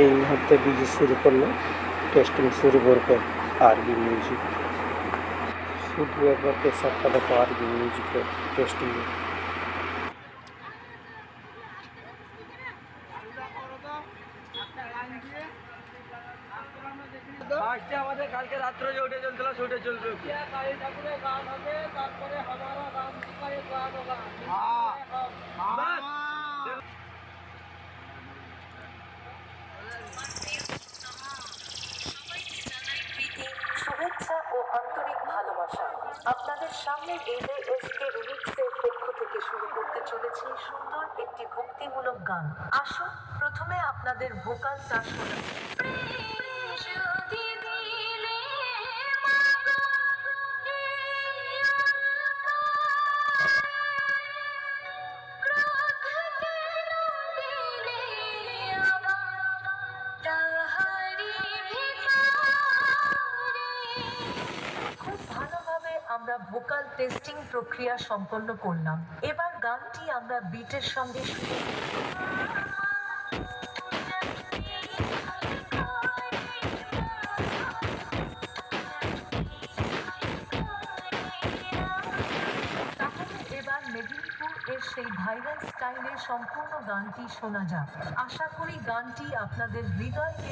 এই মুহূর্তে ডিজি শুরু করলো টেস্টিং শুরু করবে আরবি মিউজিক শুধু একবার প্রেসারটা দেখো আরবি মিউজিকের টেস্টিং ফার্স্টে আমাদের কালকে রাত্রে যে উঠে চলছিল সেটা চলবে বাস। শুভেচ্ছা ও আন্তরিক ভালোবাসা। আপনাদের সামনে এজএসকে রিমিক্সের পক্ষ থেকে শুরু করতে চলেছি সুন্দর একটি ভক্তিমূলক গান। আসুন, প্রথমে আপনাদের ভোকাল চাষ খুব আমরা ভোকাল টেস্টিং প্রক্রিয়া সম্পন্ন করলাম। এবার গানটি আমরা বিটের সঙ্গে মেদিনীপুর এর সেই ভাইরাল স্টাইলে সম্পূর্ণ গানটি শোনা যাক। আশা করি গানটি আপনাদের হৃদয়কে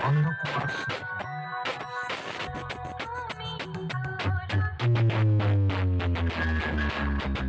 Mango Plus.